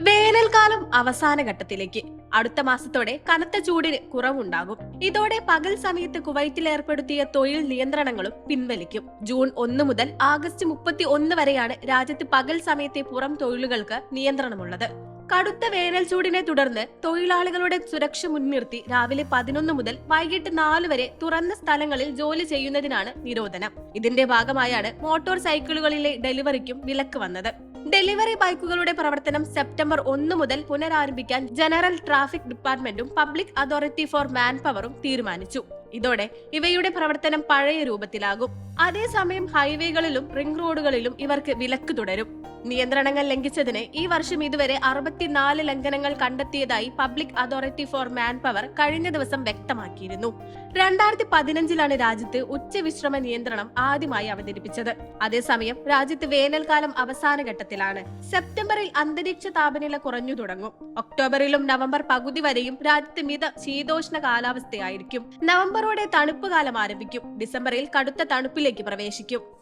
വേനൽക്കാലം അവസാന ഘട്ടത്തിലേക്ക്. അടുത്ത മാസത്തോടെ കനത്ത ചൂടിന് കുറവുണ്ടാകും. ഇതോടെ പകൽ സമയത്ത് കുവൈറ്റിൽ ഏർപ്പെടുത്തിയ തൊഴിൽ നിയന്ത്രണങ്ങളും പിൻവലിക്കും. ജൂൺ ഒന്ന് മുതൽ ആഗസ്റ്റ് മുപ്പത്തി ഒന്ന് വരെയാണ് രാജ്യത്ത് പകൽ സമയത്തെ പുറം തൊഴിലുകൾക്ക് നിയന്ത്രണമുള്ളത്. കടുത്ത വേനൽ ചൂടിനെ തുടർന്ന് തൊഴിലാളികളുടെ സുരക്ഷ മുൻനിർത്തി രാവിലെ പതിനൊന്ന് മുതൽ വൈകിട്ട് നാല് വരെ തുറന്ന സ്ഥലങ്ങളിൽ ജോലി ചെയ്യുന്നതിനാണ് നിരോധനം. ഇതിന്റെ ഭാഗമായാണ് മോട്ടോർ സൈക്കിളുകളിലെ ഡെലിവറിക്കും വിലക്ക് വന്നത്. ഡെലിവറി ബൈക്കുകളുടെ പ്രവർത്തനം സെപ്റ്റംബർ ഒന്ന് മുതൽ പുനരാരംഭിക്കാൻ ജനറൽ ട്രാഫിക് ഡിപ്പാർട്ട്മെന്റും പബ്ലിക് അതോറിറ്റി ഫോർ മാൻ പവറും തീരുമാനിച്ചു. ഇതോടെ ഇവയുടെ പ്രവർത്തനം പഴയ രൂപത്തിലാകും. അതേസമയം ഹൈവേകളിലും റിംഗ് റോഡുകളിലും ഇവർക്ക് വിലക്ക് തുടരും. നിയന്ത്രണങ്ങൾ ലംഘിച്ചതിന് ഈ വർഷം ഇതുവരെ അറുപത്തിനാല് ലംഘനങ്ങൾ കണ്ടെത്തിയതായി public authority for man power കഴിഞ്ഞ ദിവസം വ്യക്തമാക്കിയിരുന്നു. രണ്ടായിരത്തി പതിനഞ്ചിലാണ് രാജ്യത്ത് ഉച്ചവിശ്രമ നിയന്ത്രണം ആദ്യമായി അവതരിപ്പിച്ചത്. അതേസമയം രാജ്യത്ത് വേനൽക്കാലം അവസാന ഘട്ടത്തിലാണ്. സെപ്റ്റംബറിൽ അന്തരീക്ഷ താപനില കുറഞ്ഞു തുടങ്ങും. ഒക്ടോബറിലും നവംബർ പകുതി വരെയും രാജ്യത്ത് മിത ശീതോഷ്ണ കാലാവസ്ഥയായിരിക്കും. നവംബറോടെ തണുപ്പ് കാലം ആരംഭിക്കും. ഡിസംബറിൽ കടുത്ത തണുപ്പിലേക്ക് പ്രവേശിക്കും.